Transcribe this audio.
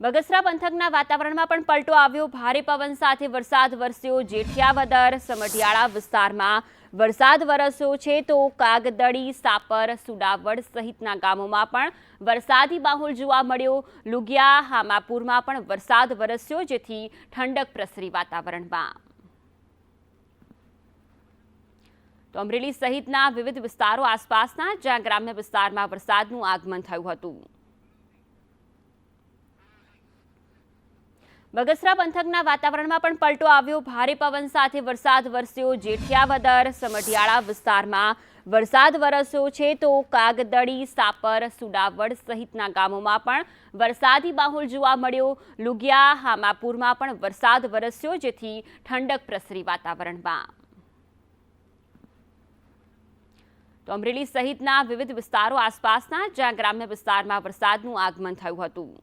બગસરા પંથકના વાતાવરણમાં પણ પલટો આવ્યો. ભારે પવન સાથે વરસાદ વરસ્યો. જેઠિયાવદર, સમઢિયાળા વિસ્તારમાં વરસાદ વરસ્યો છે તો કાગદડી, સાપર, સુડાવડ સહિતના ગામોમાં પણ વરસાદી માહોલ જોવા મળ્યો. લુગિયા, હામાપુરમાં પણ વરસાદ વરસ્યો, જેથી ઠંડક પ્રસરી વાતાવરણમાં. તો અમરેલી સહિતના વિવિધ વિસ્તારો આસપાસના, જ્યાં ગ્રામ્ય વિસ્તારમાં વરસાદનું આગમન થયું હતું. બગસરા પંથકના વાતાવરણમાં પણ પલટો આવ્યો. ભારે પવન સાથે વરસાદ વરસ્યો. જેઠિયાવદર, સમઢિયાળા વિસ્તારમાં વરસાદ વરસ્યો છે તો કાગદડી, સાપર, સુડાવડ સહિતના ગામોમાં પણ વરસાદી માહોલ જોવા મળ્યો. લુગિયા, હામાપુરમાં પણ વરસાદ વરસ્યો, જેથી ઠંડક પ્રસરી વાતાવરણમાં. તો અમરેલી સહિતના વિવિધ વિસ્તારો આસપાસના, જ્યાં ગ્રામ્ય વિસ્તારમાં વરસાદનું આગમન થયું હતું.